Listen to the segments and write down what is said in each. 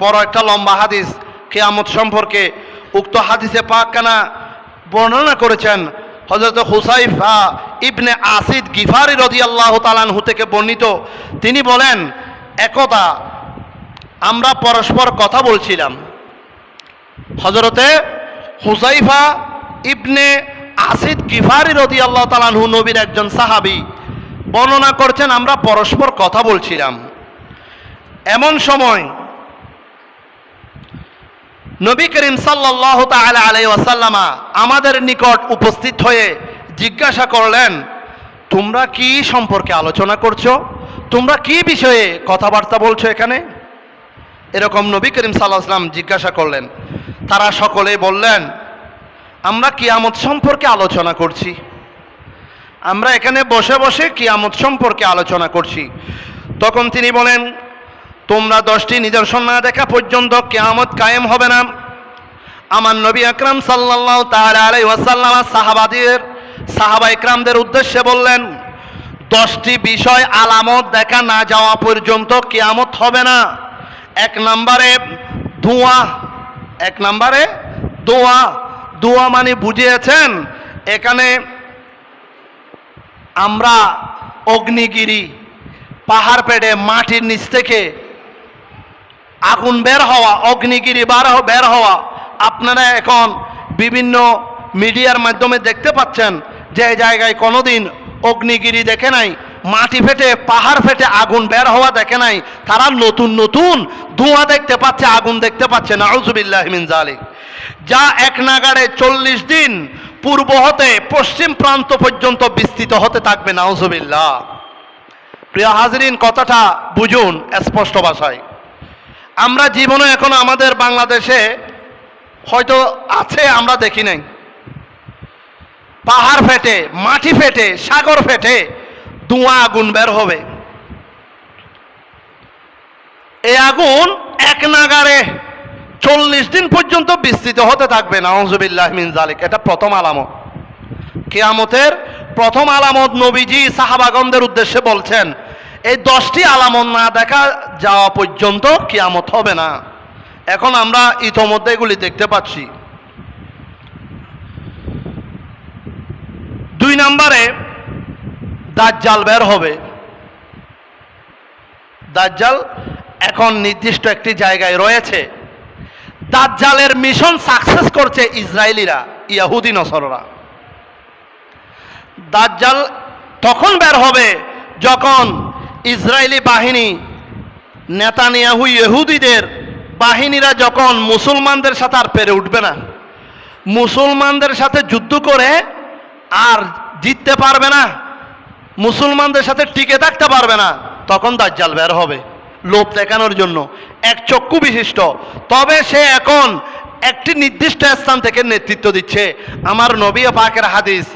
বড় একটা লম্বা হাদিস কেয়ামত সম্পর্কে উক্ত হাদিসে পাক কানা বর্ণনা করেছেন হজরত হুসাইফা ইবনে আসিদ গিফারি রদি আল্লাহ তালানহু থেকে বর্ণিত। তিনি বলেন, একদা আমরা পরস্পর কথা বলছিলাম। হজরতে হুসাইফা ইবনে আসিদ গিফারি রদি আল্লাহ তালানহু নবীর একজন সাহাবি বর্ণনা করছেন, আমরা পরস্পর কথা বলছিলাম। এমন সময় নবী করিম সাল্লাহ তালা আলাই ওয়াসাল্লামা আমাদের নিকট উপস্থিত হয়ে জিজ্ঞাসা করলেন, তোমরা কি সম্পর্কে আলোচনা করছ? তোমরা কি বিষয়ে কথাবার্তা বলছো এখানে? এরকম নবী করিম সাল্লাহ জিজ্ঞাসা করলেন। তারা সকলে বললেন, আমরা কিয়ামত সম্পর্কে আলোচনা করছি। আমরা এখানে বসে বসে কিয়ামত সম্পর্কে আলোচনা করছি। তখন তিনি বলেন তোমরা দশটি নিদর্শন না দেখা পর্যন্ত কেয়ামত কায়েম হবে না। আমার নবী আকরাম সাল্লাহ তালাই ওয়াসাল্লাম সাহাবাদের, সাহাবা ইকরামদের উদ্দেশ্যে বললেন, দশটি বিষয় আলামত দেখা না যাওয়া পর্যন্ত কেয়ামত হবে না। এক নম্বরে ধোঁয়া এক নম্বরে দোয়া। দোয়া মানে বুঝিয়েছেন, এখানে আমরা অগ্নিগিরি, পাহাড় পেটে মাটির নিচ থেকে আগুন বের হওয়া, অগ্নিগিরি বার বের হওয়া। আপনারা এখন বিভিন্ন মিডিয়ার মাধ্যমে দেখতে পাচ্ছেন যে জায়গায় কোনোদিন অগ্নিগিরি দেখে নাই, মাটি ফেটে, পাহাড় ফেটে আগুন বের হওয়া দেখে নাই। তারা নতুন নতুন ধোঁয়া দেখতে পাচ্ছে, আগুন দেখতে পাচ্ছে। নাউজুবিল্লাহ মিন জালিক যা এক নাগাড়ে চল্লিশ দিন পূর্ব হতে, পশ্চিম প্রান্ত পর্যন্ত বিস্তৃত হতে থাকবে, নাউজুবিল্লাহ। প্রিয় হাজরিন, কথাটা বুঝুন স্পষ্ট ভাষায়। আমরা জীবনে এখন আমাদের বাংলাদেশে হয়তো আছে, আমরা দেখি নাই। পাহাড় ফেটে, মাটি ফেটে, সাগর ফেটে ধোঁয়া আগুন বের হবে। এই আগুন এক নাগারে চল্লিশ দিন পর্যন্ত বিস্তৃত হতে থাকবে, নাউজুবিল্লাহ মিন জালিক এটা প্রথম আলামত। কেয়ামতের প্রথম আলামত নবীজি সাহাবাগনদের উদ্দেশ্যে বলছেন এই দশটি আলামত না দেখা যাওয়া পর্যন্ত কেয়ামত হবে না। এখন আমরা ইতোমধ্যে এগুলি দেখতে পাচ্ছি। দুই নম্বরে দাজ্জাল বের হবে। দাজ্জাল এখন নির্দিষ্ট একটি জায়গায় রয়েছে। দাজ্জালের মিশন সাকসেস করছে ইসরায়েলিরা, ইয়াহুদি, নসররা। দাজ্জাল তখন বের হবে যখন ইসরায়েলি বাহিনী, নেতানিয়াহু ইহুদিদের বাহিনীরা যখন মুসলমানদের সাথে আর পেরে উঠবে না, মুসলমানদের সাথে যুদ্ধ করে আর জিততে পারবে না, মুসলমানদের সাথে টিকে থাকতে পারবে না, তখন দাজ্জাল বের হবে, লোভ দেখানোর জন্য। এক চক্ষু বিশিষ্ট, তবে সে এখন একটি নির্দিষ্ট স্থান থেকে নেতৃত্ব দিচ্ছে। আমার নবী পাকের হাদিস,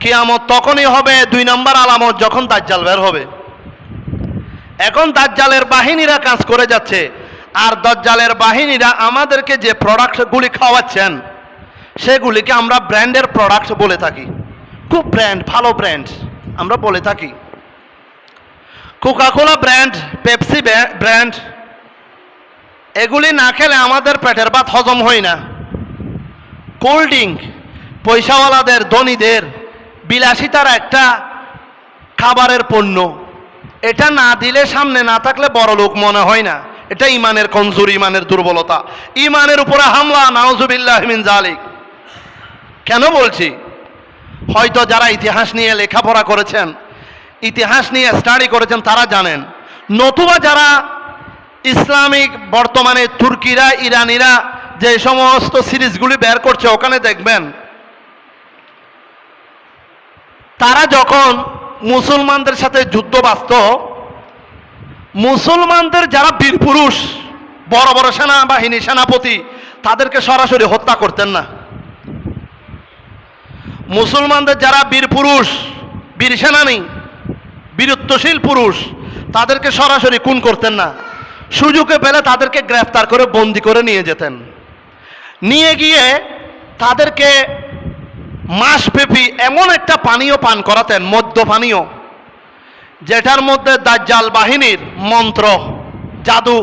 কিয়ামত তখনই হবে, দুই নম্বর আলামত যখন দাজ্জাল বের হবে। এখন দাজ্জালের বাহিনীরা কাজ করে যাচ্ছে। আর দাজ্জালের বাহিনীরা আমাদেরকে যে প্রোডাক্টগুলি খাওয়াচ্ছেন, সেগুলিকে আমরা ব্র্যান্ডের প্রোডাক্ট বলে থাকি। খুব ব্র্যান্ড, ভালো ব্র্যান্ড, আমরা বলে থাকি। কোকাকোলা ব্র্যান্ড পেপসি ব্র্যান্ড, এগুলি না খেলে আমাদের পেটের ভাত হজম হয় না। কোল্ড ড্রিঙ্ক পয়সাওয়ালাদের, ধনীদের, বিলাসিতার একটা খাবারের পণ্য। এটা না দিলে সামনে না থাকলে বড় লোক মনে হয় না। এটা ইমানের কমজোর, ইমানের দুর্বলতা। ইমানের উপরে হামলা নাওজুবিল্লাহ মিন জালিক কেন বলছি? হয়তো যারা ইতিহাস নিয়ে লেখাপড়া করেছেন, ইতিহাস নিয়ে স্টাডি করেছেন, তারা জানেন। নতুবা যারা ইসলামিক, বর্তমানে তুর্কিরা, ইরানিরা যে সমস্ত সিরিজগুলি বের করছে, ওখানে দেখবেন, তারা যখন মুসলমানদের সাথে যুদ্ধ বাস্ত মুসলমানদের যারা বীর পুরুষ, বড় বড় সেনাবাহিনী, সেনাপতি, তাদেরকে সরাসরি হত্যা করতেন না। মুসলমানদের যারা বীর পুরুষ, বীর সেনানী, বীরত্বশীল পুরুষ, তাদেরকে সরাসরি খুন করতেন না। সুযোগে পেলে তাদেরকে গ্রেফতার করে বন্দি করে নিয়ে যেতেন। নিয়ে গিয়ে তাদেরকে মাসব্যাপী এমন একটা পানীয় পান করাতেন মদ্য পানীয় যেটার মধ্যে দাজ্জাল বাহিনীর মন্ত্র, জাদু,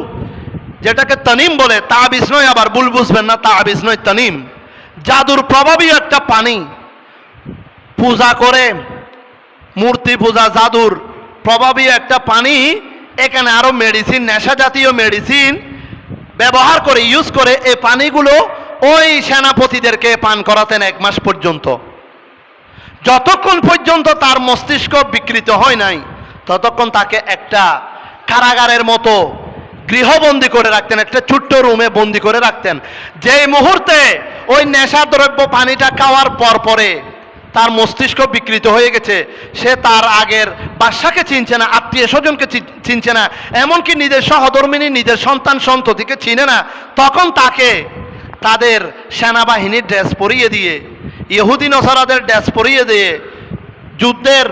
যেটাকে তানিম বলে, তাবিজ নয়, আবার ভুল বুঝবেন না, তাবিজ নয়, তানিম। জাদুর প্রভাবী একটা পানি। পূজা করে, মূর্তি পূজা, জাদুর প্রভাবী একটা পানি। এখানে আরও মেডিসিন নেশা জাতীয় মেডিসিন ব্যবহার করে ইউজ করে, এই পানিগুলো ওই সেনাপতিদেরকে পান করাতেন এক মাস পর্যন্ত। যতক্ষণ পর্যন্ত তার মস্তিষ্ক বিকৃত হয় নাই, ততক্ষণ তাকে একটা কারাগারের মতো গৃহবন্দী করে রাখতেন, একটা ছোট্ট রুমে বন্দি করে রাখতেন। যেই মুহূর্তে ওই নেশা দ্রব্য পানিটা খাওয়ার পর পরে তার মস্তিষ্ক বিকৃত হয়ে গেছে, সে তার আগের বাসাকে চিনছে না, আত্মীয় স্বজনকে চিনছে না, এমনকি নিজের সহধর্মিনী, নিজের সন্তান সন্ততিকে চিনে না, তখন তাকে তাদের সেনাবাহিনীর ড্রেস পরিয়ে দিয়ে, ইহুদি নসরাদের ড্রেস পরিয়ে দিয়ে, যুদ্ধের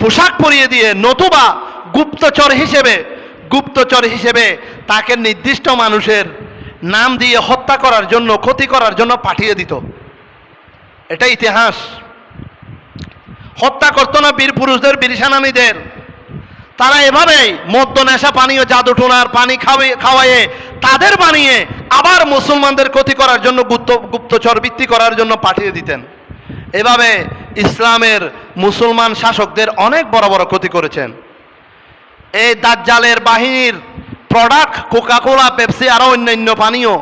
পোশাক পরিয়ে দিয়ে, নতুবা গুপ্তচর হিসেবে গুপ্তচর হিসেবে তাকে নির্দিষ্ট মানুষের নাম দিয়ে হত্যা করার জন্য, ক্ষতি করার জন্য পাঠিয়ে দিত। এটা ইতিহাস। হত্যা করতো না বীর পুরুষদের, বীর তারা এভাবেই মদ্য নেশা পানীয় জাদু টোনার পানি খাওয়াই খাওয়াইয়ে তাদের বানিয়ে আবার মুসলমানদের ক্ষতি করার জন্য গুপ্ত, গুপ্তচর বৃত্তি করার জন্য পাঠিয়ে দিতেন। এভাবে ইসলামের মুসলমান শাসকদের অনেক বড় বড় ক্ষতি করেছেন। এই দাজ্জালের বাহিনীর প্রোডাক্ট কোকাকোলা পেপসি আরও অন্যান্য পানীয়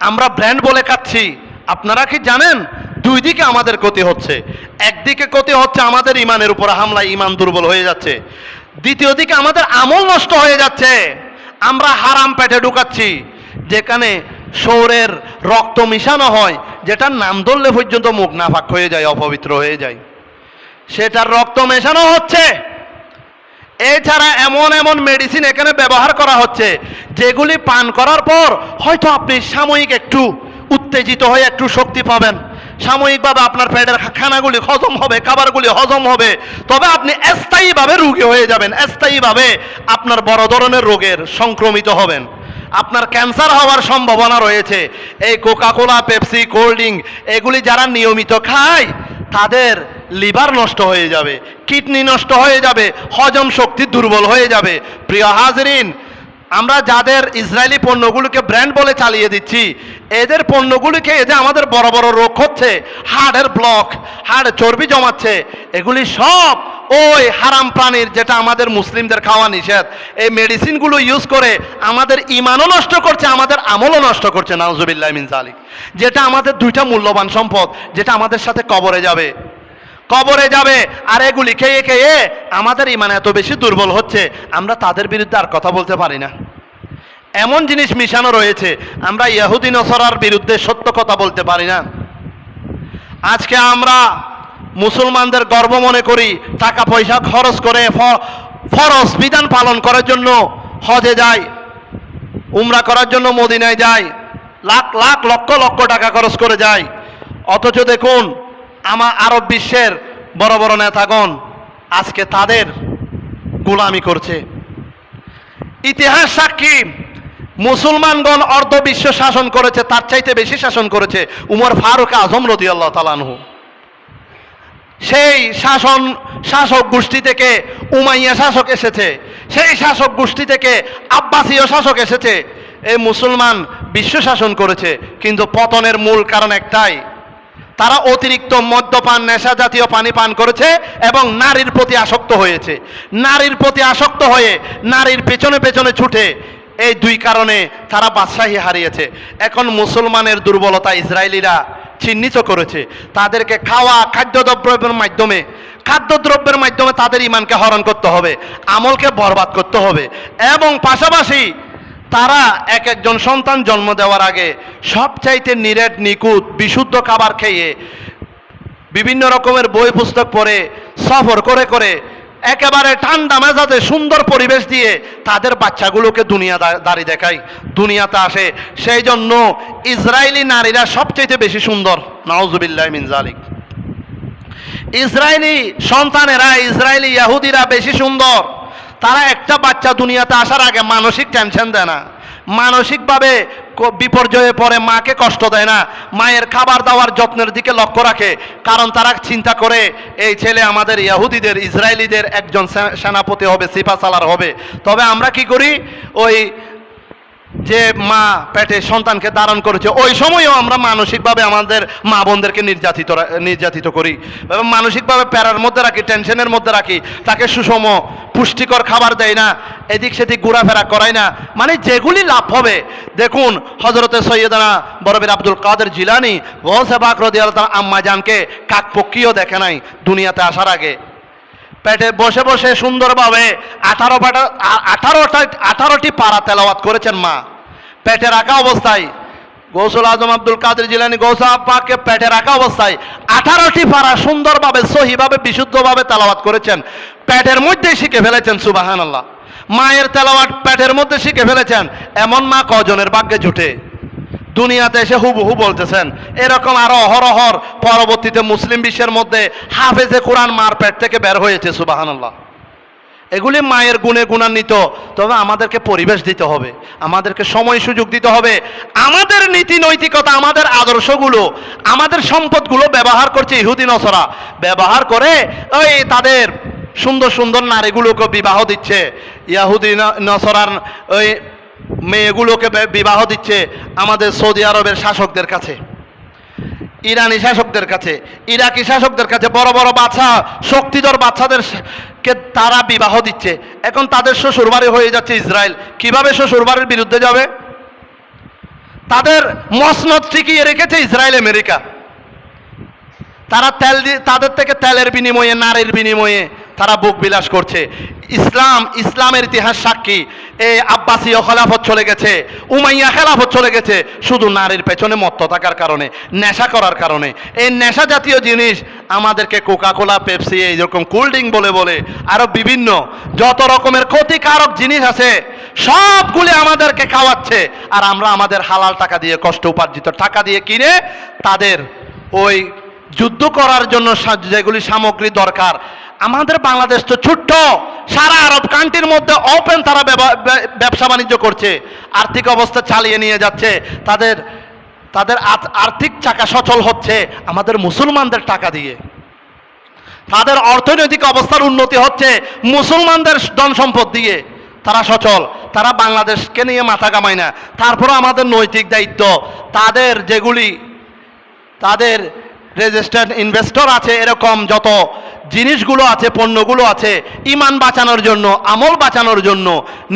আমরা ব্র্যান্ড বলে খাচ্ছি। আপনারা কি জানেন? দুই দিকে আমাদের ক্ষতি হচ্ছে। একদিকে ক্ষতি হচ্ছে আমাদের ইমানের উপর হামলায় ইমান দুর্বল হয়ে যাচ্ছে। দ্বিতীয় দিকে আমাদের আমল নষ্ট হয়ে যাচ্ছে। আমরা হারাম পেটে ঢুকাচ্ছি। যেখানে সৌরের রক্ত মিশানো হয়, যেটার নাম ধরলে পর্যন্ত মুখ নাফাক হয়ে যায়, অপবিত্র হয়ে যায়। সেটার রক্ত মেশানো হচ্ছে। এছাড়া এমন এমন মেডিসিন এখানে ব্যবহার করা হচ্ছে, যেগুলি পান করার পর হয়তো আপনি সাময়িক একটু উত্তেজিত হয়ে একটু শক্তি পাবেন। সাময়িকভাবে আপনার পেটের খানাগুলি হজম হবে, খাবারগুলি হজম হবে। তবে আপনি স্থায়ীভাবে রোগী হয়ে যাবেন, স্থায়ীভাবে আপনার বড় ধরনের রোগের সংক্রমিত হবেন। আপনার ক্যান্সার হওয়ার সম্ভাবনা রয়েছে। এই কোকাকোলা, পেপসি, কোল্ড ড্রিঙ্ক, এগুলি যারা নিয়মিত খায়, তাদের লিভার নষ্ট হয়ে যাবে, কিডনি নষ্ট হয়ে যাবে, হজম শক্তি দুর্বল হয়ে যাবে। প্রিয় হাজরিন আমরা যাদের ইসরায়েলি পণ্যগুলোকে ব্র্যান্ড বলে চালিয়ে দিচ্ছি, এদের পণ্যগুলিকে এদের আমাদের বড় বড় রোগ হচ্ছে, হাড়ের ব্লক হাড় চর্বি জমাচ্ছে, এগুলি সব ওই হারাম প্রাণীর যেটা আমাদের মুসলিমদের খাওয়া নিষেধ। এই মেডিসিনগুলো ইউজ করে আমাদের ইমানও নষ্ট করছে, আমাদের আমলও নষ্ট করছে, নাউজুবিল্লাহ মিন জালিক যেটা আমাদের দুইটা মূল্যবান সম্পদ, যেটা আমাদের সাথে কবরে যাবে। কবরে যাবে। আর এগুলি খেয়ে খেয়ে আমাদের ইমান এত বেশি দুর্বল হচ্ছে, আমরা তাদের বিরুদ্ধে আর কথা বলতে পারি না। এমন জিনিস মিশানো রয়েছে, আমরা ইহুদি নসরার বিরুদ্ধে সত্য কথা বলতে পারি না। আজকে আমরা মুসলমানদের গর্ব মনে করি, টাকা পয়সা খরচ করে ফরজ বিধান পালন করার জন্য হজে যায় উমরা করার জন্য মদিনায় যায় লাখ লাখ, লক্ষ লক্ষ টাকা খরচ করে যায় অথচ দেখুন আমার আরব বিশ্বের বড় বড় নেতাগণ আজকে তাদের গোলামি করছে। ইতিহাস সাক্ষী, মুসলমানগণ অর্ধ বিশ্ব শাসন করেছে, তার চাইতে বেশি শাসন করেছে উমর ফারুক আজম রদি আল্লাহ তালানহু সেই শাসন, শাসক গোষ্ঠী থেকে উমাইয়া শাসক এসেছে, সেই শাসক গোষ্ঠী থেকে আব্বাসীয় শাসক এসেছে। এই মুসলমান বিশ্ব শাসন করেছে, কিন্তু পতনের মূল কারণ একটাই তারা অতিরিক্ত মদ্যপান নেশা জাতীয় পানি পান করেছে এবং নারীর প্রতি আসক্ত হয়েছে। নারীর প্রতি আসক্ত হয়ে নারীর পেছনে পেছনে ছুটে এই দুই কারণে তারা বাদশাহী হারিয়েছে। এখন মুসলমানের দুর্বলতা ইসরায়েলিরা চিহ্নিত করেছে। তাদেরকে খাওয়া, খাদ্যদ্রব্যের মাধ্যমে খাদ্যদ্রব্যের মাধ্যমে তাদের ইমানকে হরণ করতে হবে, আমলকে বরবাদ করতে হবে এবং পাশাপাশি তারা এক একজন সন্তান জন্ম দেওয়ার আগে সবচাইতে নিরেট নিকুত বিশুদ্ধ খাবার খেয়ে বিভিন্ন রকমের বই পুস্তক পড়ে, সফর করে করে, একেবারে ঠান্ডা মেজাজে সুন্দর পরিবেশ দিয়ে তাদের বাচ্চাগুলোকে দুনিয়া দাঁড়ি দেখায়, দুনিয়াতে আসে। সেই জন্য ইসরায়েলি নারীরা সবচেয়ে বেশি সুন্দর। নওজুবিল্লাহ মিন জালিক ইসরায়েলি সন্তানেরা, ইসরায়েলি ইয়াহুদিরা বেশি সুন্দর। তারা একটা বাচ্চা দুনিয়াতে আসার আগে মানসিক টেনশন দেয় না। মানসিকভাবে বিপর্যয়ে পড়ে, মাকে কষ্ট দেয় না। মায়ের খাবার দাওয়ার যত্নের দিকে লক্ষ্য রাখে। কারণ তারা চিন্তা করে, এই ছেলে আমাদের ইয়াহুদিদের, ইসরায়েলিদের একজন সেনাপতি হবে সিফা সালার হবে। তবে আমরা কি করি? ওই যে মা পেটে সন্তানকে ধারণ করেছে, ওই সময়ও আমরা মানসিকভাবে আমাদের মা বোনদেরকে নির্যাতিত নির্যাতিত করি। এবং মানসিকভাবে প্যারার মধ্যে রাখি, টেনশনের মধ্যে রাখি, তাকে সুষম, পুষ্টিকর খাবার দেয় না, এদিক সেদিক ঘোরাফেরা করায় না। মানে যেগুলি লাভ হবে, দেখুন হজরতে সৈয়দানা বরবির আব্দুল কাদের জিলানি ওসে বাকরদি আল্লাহ আম্মা জানকে কাকপক্ষীও দেখে নাই দুনিয়াতে আসার আগে। পেটে বসে বসে সুন্দরভাবে আঠারো আঠারোটা, আঠারোটি পাড়া তেলাওয়াত করেছেন মা। পেটে রাখা অবস্থায় গৌসুল আজম আব্দুল কাদের জিলানি গৌসা আব্বাকে পেটে রাখা অবস্থায় আঠারোটি পাড়া সুন্দরভাবে, সহিভাবে, বিশুদ্ধভাবে তেলাওয়াত করেছেন। পেটের মধ্যে শিখে ফেলেছেন সুবাহান আল্লাহ মায়ের তেলাওয়াত পেটের মধ্যে শিখে ফেলেছেন। এমন মা কজনের ভাগ্যে জুটে? দুনিয়াতে এসে হুবহু বলতেছেন, এরকম আরও অহরহর পরবর্তীতে মুসলিম বিশ্বের মধ্যে হাফেজে কোরআন মার পেট থেকে বের হয়েছে, সুবাহানাল্লাহ। এগুলি মায়ের গুণে গুণান্বিত, তবে আমাদেরকে পরিবেশ দিতে হবে, আমাদেরকে সময় সুযোগ দিতে হবে, আমাদের নীতি নৈতিকতা, আমাদের আদর্শগুলো, আমাদের সম্পদগুলো ব্যবহার করছে ইহুদি নসরা। ব্যবহার করে ওই তাদের সুন্দর সুন্দর নারীগুলোকে বিবাহ দিচ্ছে, ইয়াহুদি ন- নসরার ওই মেয়েগুলোকে বিবাহ দিচ্ছে আমাদের সৌদি আরবের শাসকদের কাছে। ইরানি শাসকদের কাছে, ইরাকি শাসকদের কাছে বড় বড় বাচ্চা, শক্তিধর বাচ্চাদের কে তারা বিবাহ দিচ্ছে। এখন তাদের শ্বশুরবাড়ি হয়ে যাচ্ছে ইসরায়েল। কীভাবে শ্বশুরবাড়ির বিরুদ্ধে যাবে? তাদের মসনদ টিকিয়ে রেখেছে ইসরায়েল, আমেরিকা। তারা তেল তাদের থেকে তেলের বিনিময়ে, নারীর বিনিময়ে তারা বুক বিলাস করছে। ইসলাম, ইসলামের ইতিহাস সাক্ষী। এই আব্বাসীয় খেলাফত চলে গেছে, উমাইয়া খেলাফত চলে গেছে, শুধু নারীর পেছনে মত্ত থাকার কারণে, নেশা করার কারণে। এই নেশা জাতীয় জিনিস আমাদেরকে কোকা কোলা পেপসি এইরকম কোল্ড ড্রিঙ্ক বলে বলে আরও বিভিন্ন, যত রকমের ক্ষতিকারক জিনিস আছে, সবগুলি আমাদেরকে খাওয়াচ্ছে। আর আমরা আমাদের হালাল টাকা দিয়ে, কষ্ট উপার্জিত টাকা দিয়ে কিনে তাদের ওই যুদ্ধ করার জন্য যেগুলি সামগ্রী দরকার আমাদের বাংলাদেশ তো ছোট্ট। সারা আরব কান্ট্রির মধ্যে ওপেন তারা ব্যবসা বাণিজ্য করছে। আর্থিক অবস্থা চালিয়ে নিয়ে যাচ্ছে। তাদের তাদের আর্থিক চাকা সচল হচ্ছে আমাদের মুসলমানদের টাকা দিয়ে। তাদের অর্থনৈতিক অবস্থার উন্নতি হচ্ছে মুসলমানদের ধন সম্পদ দিয়ে। তারা সচল। তারা বাংলাদেশকে নিয়ে মাথা কামায় না। তারপরে আমাদের নৈতিক দায়িত্ব। তাদের যেগুলি, তাদের রেজিস্টার্ড ইনভেস্টর আছে এরকম যত। জিনিসগুলো আছে, পণ্যগুলো আছে, ইমান বাঁচানোর জন্য, আমল বাঁচানোর জন্য,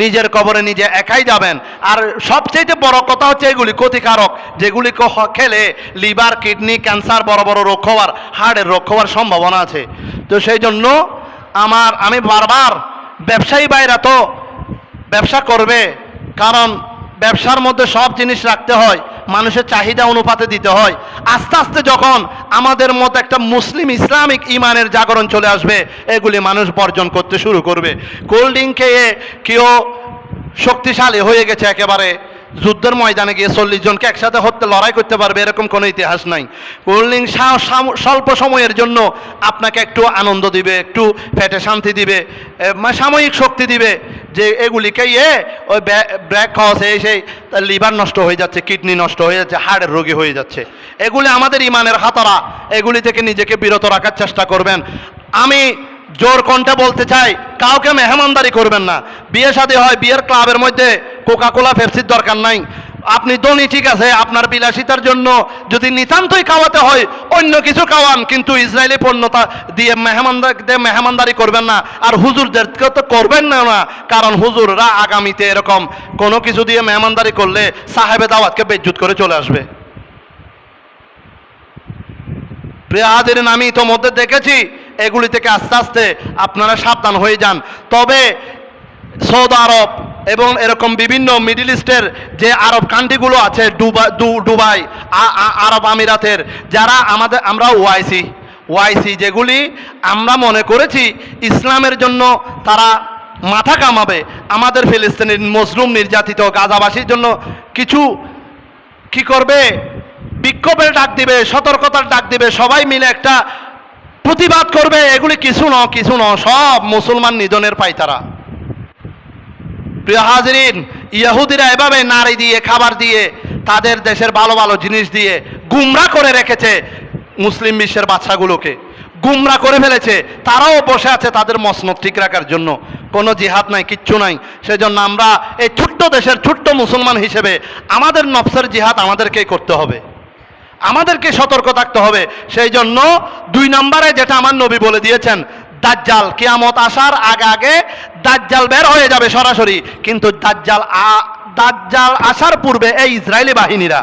নিজের কবরে নিজে একাই যাবেন। আর সবচেয়ে বড় কথা হচ্ছে এগুলি ক্ষতিকারক, যেগুলি খেলে লিভার, কিডনি, ক্যান্সার, বড় বড় রোগ হওয়ার হার্টের রোগ হওয়ার সম্ভাবনা আছে। তো সেই জন্য আমার, আমি বারবার ব্যবসায়ী বাইরা তো ব্যবসা করবে, কারণ ব্যবসার মধ্যে সব জিনিস রাখতে হয়। মানুষের চাহিদা অনুপাতে দিতে হয়। আস্তে আস্তে যখন আমাদের মতো একটা মুসলিম ইসলামিক ইমানের জাগরণ চলে আসবে, এগুলি মানুষ বর্জন করতে শুরু করবে। কোল্ড ড্রিঙ্ক খেয়ে কেউ শক্তিশালী হয়ে গেছে একেবারে। যুদ্ধের ময়দানে গিয়ে চল্লিশ জনকে একসাথে হত্যা, লড়াই করতে পারবে, এরকম কোনো ইতিহাস নাই। কোল্ড স্বল্প সময়ের জন্য আপনাকে একটু আনন্দ দিবে, একটু পেটে শান্তি দিবে সাময়িক শক্তি দিবে যে এগুলিকে ইয়ে ওই ব্র্যাক খাওয়া সেই সেই লিভার নষ্ট হয়ে যাচ্ছে, কিডনি নষ্ট হয়ে যাচ্ছে, হাড়ের রোগী হয়ে যাচ্ছে। এগুলি আমাদের ইমানের হাতারা এগুলি থেকে নিজেকে বিরত রাখার চেষ্টা করবেন। আমি জোর কণ্ঠে বলতে চাই, কাউকে মেহমানদারি করবেন না। বিয়ে শাদী হয়, বিয়ের ক্লাবের মধ্যে কোকা কোলা পেপসির দরকার নাই। আপনি ধনী, ঠিক আছে, আপনার বিলাসিতার জন্য যদি নিতান্তই খাওয়াতে হয়, অন্য কিছু খাওয়ান, কিন্তু ইসরায়েলি পণ্যতা দিয়ে মেহমানদার মেহমানদারি করবেন না। আর হুজুরদেরকে তো করবেন না না। কারণ হুজুররা আগামীতে এরকম কোনো কিছু দিয়ে মেহমানদারি করলে সাহেবে দাওয়াতকে বেজ্জুত করে চলে আসবে। প্রিয় হাজিরিন, আমি ইতোমধ্যে দেখেছি এগুলি থেকে আস্তে আস্তে আপনারা সাবধান হয়ে যান। তবে সৌদি আরব এবং এরকম বিভিন্ন মিডিল ইস্টের যে আরব কান্ট্রিগুলো আছে আ- আ- আরব আমিরাতের, যারা আমাদের, আমরা ওয়াইসি ওয়াইসি যেগুলি আমরা মনে করেছি ইসলামের জন্য তারা মাথা কামাবে। আমাদের ফিলিস্তিনের মজলুম নির্যাতিত গাজাবাসীর জন্য কিছু কি করবে? বিক্ষোভের ডাক দিবে, সতর্কতার ডাক দিবে, সবাই মিলে একটা প্রতিবাদ করবে, এগুলি কিছু ন কিছু ন সব মুসলমান নিধনের পাইতারা। প্রিয় হাজরিন, ইহুদিরা এভাবে নারী দিয়ে, খাবার দিয়ে, তাদের দেশের ভালো ভালো জিনিস দিয়ে গুমরা করে রেখেছে মুসলিম বিশ্বের বাচ্চাগুলোকে। গুমরা করে ফেলেছে, তারাও বসে আছে তাদের মসনদ ঠিক রাখার জন্য। কোনো জিহাদ নাই, কিচ্ছু নাই। সেজন্য আমরা এই ছোট্ট দেশের ছোট্ট মুসলমান হিসেবে আমাদের নফসের জিহাদ আমাদেরকেই করতে হবে। আমাদেরকে সতর্ক থাকতে হবে। সেই জন্য দুই নম্বরে যেটা আমার নবী বলে দিয়েছেন, দাজ্জাল কিয়ামত আসার আগে আগে দাজ্জাল বের হয়ে যাবে সরাসরি। কিন্তু দাজ্জাল দাজ্জাল আসার পূর্বে এই ইসরায়েলি বাহিনীরা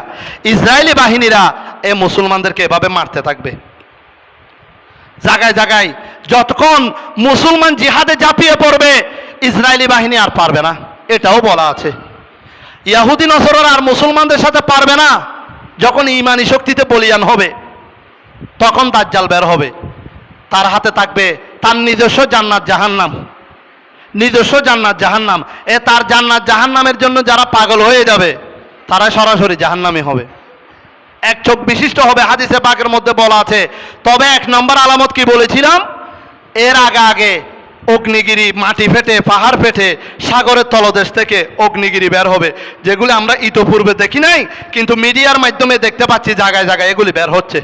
ইসরায়েলি বাহিনীরা এই মুসলমানদেরকে এভাবে মারতে থাকবে। জায়গায় জায়গায় যতক্ষণ মুসলমান জিহাদে ঝাঁপিয়ে পড়বে, ইসরায়েলি বাহিনী আর পারবে না। এটাও বলা আছে। ইয়াহুদি নসররা আর মুসলমানদের সাথে পারবে না। যখন ইমানি শক্তিতে বলিয়ান হবে, তখন দাজ্জাল বের হবে। তার হাতে থাকবে তার নিজস্ব জান্নাত জাহান্নাম। নিজস্ব জান্নাত জাহান্নাম। এ তার জান্নাত জাহান্নামের জন্য যারা পাগল হয়ে যাবে, তারা সরাসরি জাহান্নামে হবে। এক চোখ বিশিষ্ট হবে, হাদিসে পাকের মধ্যে বলা আছে। তবে এক নম্বর আলামত কি বলেছিলাম? এর আগে আগে অগ্নিগিরি মাটি ফেটে, পাহাড় ফেটে, সাগরের তলদেশ থেকে অগ্নিগিরি বের হবে। যেগুলি আমরা ইতোপূর্বে দেখি নাই, কিন্তু মিডিয়ার মাধ্যমে দেখতে পাচ্ছি জায়গায় জায়গায় এগুলি বের হচ্ছে।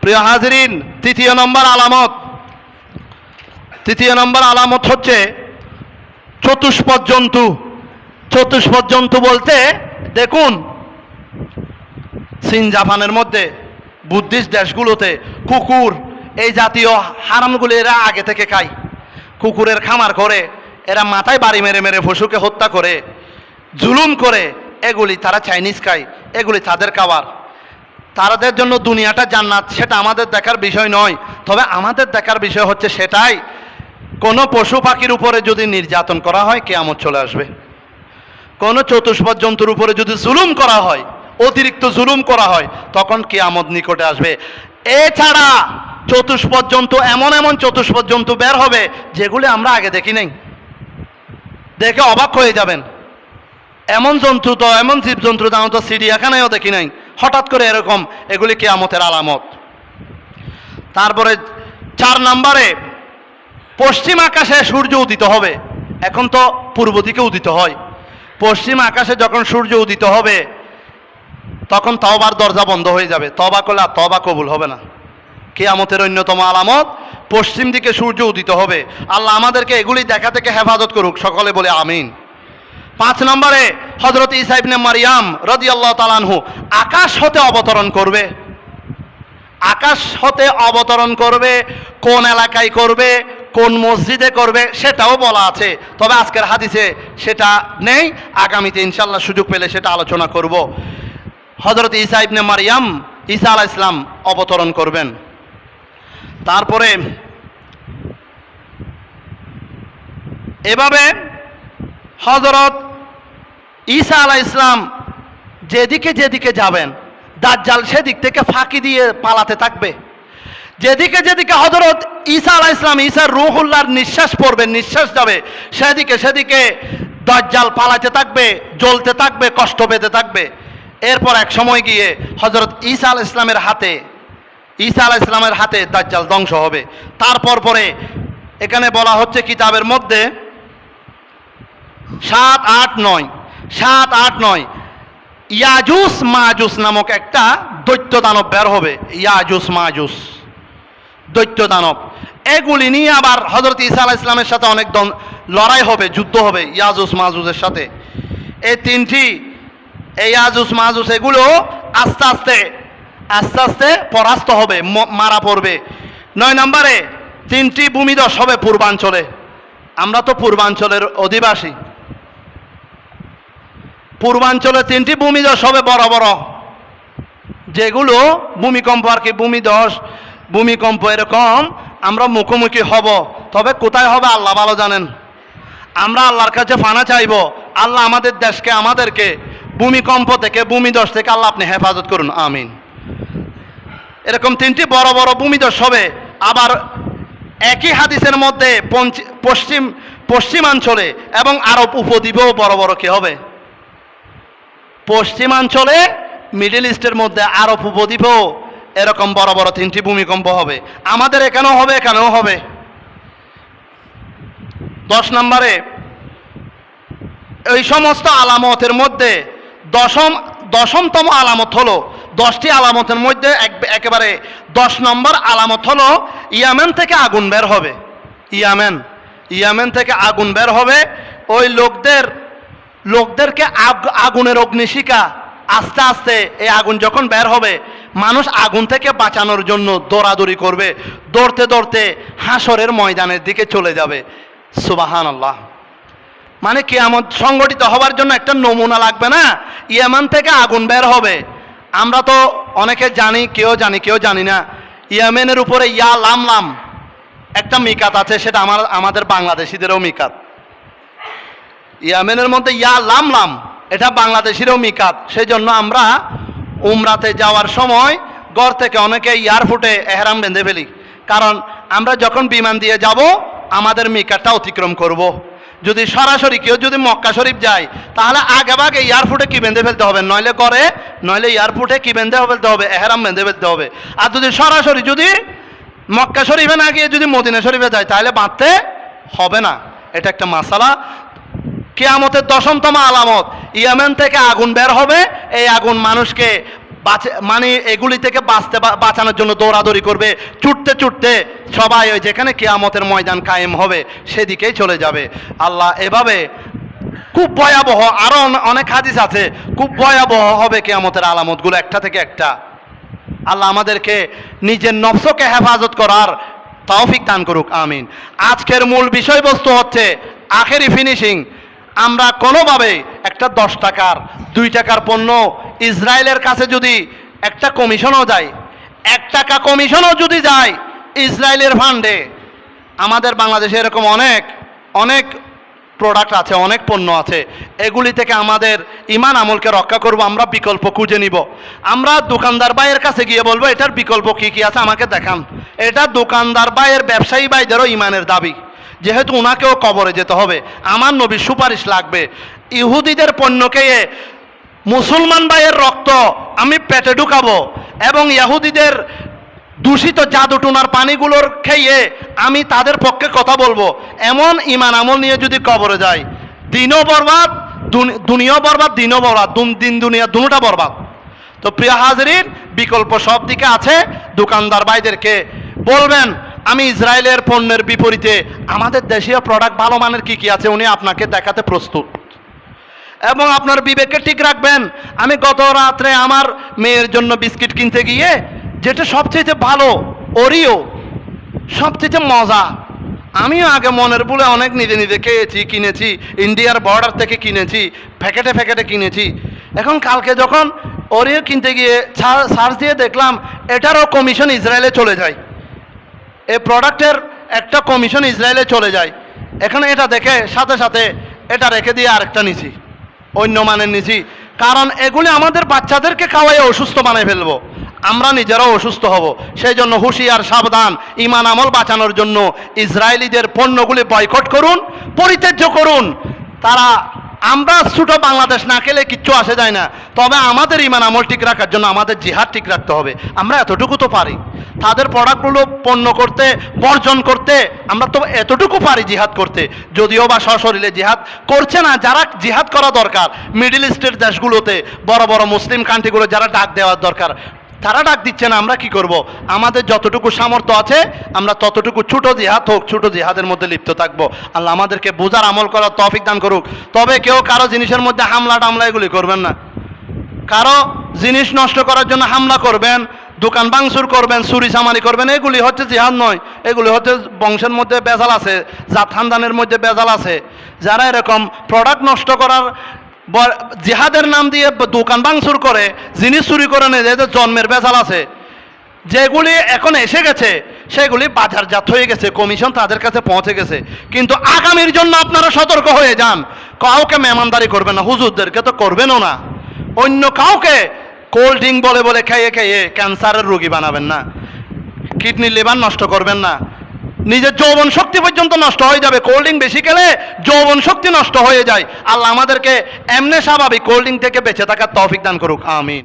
প্রিয় হাজরিন, তৃতীয় নম্বর আলামত। তৃতীয় নম্বর আলামত হচ্ছে চতুষ্পদ জন্তু। চতুষ্পদ জন্তু বলতে, দেখুন, চীন, জাপানের মধ্যে বুদ্ধিস্ট দেশগুলোতে কুকুর এই জাতীয় হারামগুলি এরা আগে থেকে খায়। কুকুরের খামার করে, এরা মাথায় বাড়ি মেরে মেরে পশুকে হত্যা করে, জুলুম করে, এগুলি তারা চাইনিজ খায়, এগুলি তাদের খাবার। তাদের জন্য দুনিয়াটা জান্নাত, সেটা আমাদের দেখার বিষয় নয়, তবে আমাদের দেখার বিষয় হচ্ছে সেটাই, কোনো পশু পাখির উপরে যদি নির্যাতন করা হয়, কেয়ামত চলে আসবে। কোনো চতুষ্পদ জন্তুর উপরে যদি জুলুম করা হয়, অতিরিক্ত জুলুম করা হয়, তখন কেয়ামত নিকটে আসবে। এছাড়া চতুষ্পদ জন্তু এমন এমন চতুষ্পদ জন্তু বের হবে যেগুলি আমরা আগে দেখি নাই। দেখে অবাক হয়ে যাবেন। এমন জন্তু তো, এমন জীবজন্তু তো আমরা তো চিড়িয়াখানায়ও দেখি নাই। হঠাৎ করে এরকম, এগুলি কেয়ামতের আলামত। তারপরে চার নম্বরে, পশ্চিম আকাশে সূর্য উদিত হবে। এখন তো পূর্ব দিকে উদিত হয়। পশ্চিম আকাশে যখন সূর্য উদিত হবে তখন তবার দরজা বন্ধ হয়ে যাবে। তবা করলে আর তবা কবুল হবে না। কেয়ামতের অন্যতম আলামত, পশ্চিম দিকে সূর্য উদিত হবে। আল্লাহ আমাদেরকে এগুলি দেখা থেকে হেফাজত করুক, সকলে বলে আমিন। পাঁচ নম্বরে হজরত ইসাইবনে মারিয়াম রদি আল্লাহ তালানহু আকাশ হতে অবতরণ করবে। আকাশ হতে অবতরণ করবে, কোন এলাকায় করবে, কোন মসজিদে করবে, সেটাও বলা আছে। তবে আজকের হাদিসে সেটা নেই। আগামীতে ইনশাল্লাহ সুযোগ পেলে সেটা আলোচনা করব। হজরত ঈসা ইবনে মারিয়াম ঈসা আলাহ ইসলাম অবতরণ করবেন। তারপরে এভাবে হজরত ঈসা আলাহ ইসলাম যেদিকে যেদিকে যাবেন, দাজ্জাল সেদিক থেকে ফাঁকি দিয়ে পালাতে থাকবে। যেদিকে যেদিকে হজরত ঈসা আলাহ ইসলাম ঈসার রুহুল্লাহর নিঃশ্বাস পড়বে, নিঃশ্বাস যাবে, সেদিকে সেদিকে দাজ্জাল পালাতে থাকবে, জ্বলতে থাকবে, কষ্ট পেতে থাকবে। এরপর এক সময় গিয়ে হজরত ঈসা আল ইসলামের হাতে, ঈসা আল ইসলামের হাতে দাজ্জাল ধ্বংস হবে। তারপর পরে এখানে বলা হচ্ছে কিতাবের মধ্যে সাত, আট, নয়, সাত, আট, নয়, ইয়াজুস মাজুস নামক একটা দৈত্য দানব বের হবে। ইয়াজুস মাজুস, দৈত্য দানব। এগুলি নিয়ে আবার হজরত ইসা আলাহ ইসলামের সাথে অনেক লড়াই হবে, যুদ্ধ হবে ইয়াজুস মাজুসের সাথে। এই তিনটি এই ইয়াজুস মাজুস, এগুলো আস্তে আস্তে আস্তে আস্তে পরাস্ত হবে মারা পড়বে। নয় নম্বরে, তিনটি ভূমিদশ হবে পূর্বাঞ্চলে। আমরা তো পূর্বাঞ্চলের অধিবাসী। পূর্বাঞ্চলে তিনটি ভূমিধস হবে বড় বড়। যেগুলো ভূমিকম্প আর কি, ভূমিধস, ভূমিকম্প এরকম, আমরা মুখোমুখি হব। তবে কোথায় হবে আল্লাহ ভালো জানেন। আমরা আল্লাহর কাছে ফানা চাইব। আল্লাহ আমাদের দেশকে, আমাদেরকে ভূমিকম্প থেকে, ভূমিধস থেকে আল্লাহ আপনি হেফাজত করুন, আমিন। এরকম তিনটি বড় বড় ভূমিধস হবে। আবার একই হাদিসের মধ্যে পশ্চিম, পশ্চিমাঞ্চলে এবং আরব উপদ্বীপেও বড় বড় কি হবে? পশ্চিমাঞ্চলে, মিডিল ইস্টের মধ্যে আরব উপদ্বীপেও এরকম বড় বড় তিনটি ভূমিকম্প হবে। আমাদের এখানেও হবে এখানেও হবে। দশ নম্বরে, এই সমস্ত আলামতের মধ্যে দশম, দশমতম আলামত হলো, দশটি আলামতের মধ্যে এক- একেবারে দশ নম্বর আলামত হলো, ইয়ামেন থেকে আগুন বের হবে। ইয়ামেন ইয়ামেন থেকে আগুন বের হবে। ওই লোকদের, লোকদেরকে আগ- আগুনের অগ্নিশিকা আস্তে আস্তে এই আগুন যখন বের হবে, মানুষ আগুন থেকে বাঁচানোর জন্য দৌড়াদৌড়ি করবে। দৌড়তে দৌড়তে হাসরের ময়দানের দিকে চলে যাবে। সুবাহান আল্লাহ মানে কিয়ামত সংগঠিত হওয়ার জন্য একটা নমুনা লাগবে না? ইয়ামান থেকে আগুন বের হবে। আমরা তো অনেকে জানি, কেউ জানি কেউ জানি না। ইয়ামেনের উপরে ইয়া লাম লাম একটা মিকাত আছে, সেটা আমার, আমাদের বাংলাদেশিদেরও মিকাত। ইয়ামেনের মধ্যে ইয়া লাম লাম, এটা বাংলাদেশেরও মিকাত। সেই জন্য আমরা উমরাতে যাওয়ার সময় ঘর থেকে অনেকে এয়ারপোর্টে এহরাম বেঁধে ফেলি। কারণ আমরা যখন বিমান দিয়ে যাব, আমাদের মিকাতটা অতিক্রম করব। যদি সরাসরি, কেউ যদি মক্কা শরীফ যায়, তাহলে আগে ভাগে এয়ারপোর্টে কি বেঁধে ফেলতে হবে? নইলে করে, নইলে এয়ারপোর্টে কি বেঁধে ফেলতে হবে? এহরাম বেঁধে ফেলতে হবে। আর যদি সরাসরি, যদি মক্কা শরীফে না গিয়ে যদি মদিনা শরীফে যায়, তাহলে বাঁধতে হবে না। এটা একটা মাসালা। কেয়ামতের দশমতম আলামত। ইয়ামেন থেকে আগুন বের হবে। এই আগুন মানুষকে মানে এগুলি থেকে বাঁচতে বাঁচানোর জন্য দৌড়াদৌড়ি করবে। ছুটতে ছুটতে সবাই ওই যেখানে কেয়ামতের ময়দান কায়েম হবে, সেদিকেই চলে যাবে। আল্লাহ এভাবে খুব ভয়াবহ আরও অনেক হাদিস আছে, খুব ভয়াবহ হবে কেয়ামতের আলামতগুলো একটা থেকে একটা। আল্লাহ আমাদেরকে নিজের নফসকে হেফাজত করার তৌফিক দান করুক, আমিন। আজকের মূল বিষয়বস্তু হচ্ছে আখেরি ফিনিশিং আমরা কোনোভাবে একটা দশ টাকার, দুই টাকার পণ্য ইসরায়েলের কাছে যদি একটা কমিশনও যায়, এক টাকা কমিশনও যদি যায় ইসরায়েলের ফান্ডে, আমাদের বাংলাদেশে এরকম অনেক অনেক প্রোডাক্ট আছে, অনেক পণ্য আছে, এগুলি থেকে আমাদের ইমান আমলকে রক্ষা করব, আমরা বিকল্প খুঁজে নিব। আমরা দোকানদার ভাইয়ের কাছে গিয়ে বলব, এটার বিকল্প কি কি আছে আমাকে দেখান। এটা দোকানদার ভাইয়ের, ব্যবসায়ী ভাইদেরও ইমানের দাবি। যেহেতু ওনাকেও কবরে যেতে হবে, আমার নবীর সুপারিশ লাগবে। ইহুদিদের পণ্যকে মুসলমান ভাইয়ের রক্ত আমি পেটে ঢুকাবো এবং ইহুদিদের দূষিত জাদুটুনার পানিগুলোর খেয়ে আমি তাদের পক্ষে কথা বলব। এমন ইমান আমল নিয়ে যদি কবরে যায় দিনও বরবাদ, দুনি- দুনিয়াও বরবাদ, দিনও বরবাদ, দিন দুনিয়া দুটা বরবাদ। তো প্রিয় হাজরিন, বিকল্প সব দিকে আছে, দোকানদার ভাইদেরকে বলবেন, আমি ইসরায়েলের পণ্যের বিপরীতে আমাদের দেশীয় প্রোডাক্ট ভালো মানের কী কী আছে, উনি আপনাকে দেখাতে প্রস্তুত। এবং আপনার বিবেককে ঠিক রাখবেন। আমি গত রাত্রে আমার মেয়ের জন্য বিস্কিট কিনতে গিয়ে, যেটা সবচেয়ে ভালো ওরিও সবচেয়ে মজা। আমিও আগে মনের বলে অনেক নিজে নিজে খেয়েছি, কিনেছি, ইন্ডিয়ার বর্ডার থেকে কিনেছি, প্যাকেটে প্যাকেটে কিনেছি। এখন কালকে যখন ওরিও কিনতে গিয়ে সার্চ দিয়ে দেখলাম, এটারও কমিশন ইসরায়েলে চলে যায়। এই প্রোডাক্টের একটা কমিশন ইসরায়েলে চলে যায়। এখানে এটা দেখে সাথে সাথে এটা রেখে দিয়ে আরেকটা নিছি। অন্য মানের নিছি। কারণ এগুলি আমাদের বাচ্চাদেরকে খাওয়াই অসুস্থ বানিয়ে ফেলব। আমরা নিজেরাও অসুস্থ হব। সেই জন্য হুঁশিয়ার, সাবধান, ইমান আমল বাঁচানোর জন্য ইসরায়েলিদের পণ্যগুলি বয়কট করুন, পরিত্যাজ্য করুন। তারা আমরা ছোটো বাংলাদেশ না খেলে কিচ্ছু আসে যায় না। তবে আমাদের ইমান আমল ঠিক রাখার জন্য আমাদের জিহাদ ঠিক রাখতে হবে। আমরা এতটুকু তো পারি। তাদের প্রোডাক্টগুলো পণ্য করতে, বর্জন করতে, আমরা তো এতটুকু পারি জিহাদ করতে। যদিও বা সশরীরে জিহাদ করছে না, যারা জিহাদ করা দরকার, মিডিল ইস্টের দেশগুলোতে, বড় বড় মুসলিম কান্ট্রিগুলো যারা ডাক দেওয়ার দরকার তারা ডাক দিচ্ছে না, আমরা কি করব? আমাদের যতটুকু সামর্থ্য আছে, আমরা ততটুকু ছোট জিহাদ হোক, ছোট জিহাদের মধ্যে লিপ্ত থাকব। আল্লাহ আমাদেরকে বোঝার আমল করার তফিক দান করুক। তবে কেউ কারও জিনিসের মধ্যে হামলা টামলা এগুলি করবেন না। কারও জিনিস নষ্ট করার জন্য হামলা করবেন, দোকান ভাঙচুর করবেন, চুরি চামারি করবেন, এগুলি হচ্ছে জিহাদ নয়। এগুলি হচ্ছে বংশের মধ্যে বেজাল আছে জাত খানদানের মধ্যে বেজাল আছে। যারা এরকম প্রোডাক্ট নষ্ট করার জিহাদের নাম দিয়ে দোকান ভাঙচুর করে জিনিস চুরি করে নেয় যে জন্মের বেজাল আছে। যেগুলি এখন এসে গেছে, সেগুলি বাজারজাত হয়ে গেছে, কমিশন তাদের কাছে পৌঁছে গেছে। কিন্তু আগামীর জন্য আপনারা সতর্ক হয়ে যান। কাউকে মেহমানদারি করবেন না, হুজুরদেরকে তো করবেনও না। অন্য কাউকে কোল্ড ড্রিঙ্ক বলে বলে খেয়ে খেয়ে ক্যান্সারের রোগী বানাবেন না। কিডনি লিভার নষ্ট করবেন না। নিজের যৌবন শক্তি পর্যন্ত নষ্ট হয়ে যাবে। কোল্ড ড্রিঙ্ক বেশি খেলে যৌবন শক্তি নষ্ট হয়ে যায়। আল্লাহ আমাদেরকে এমনি স্বাভাবিক কোল্ড ড্রিঙ্ক থেকে বেঁচে থাকার তৌফিক দান করুক। আমিন।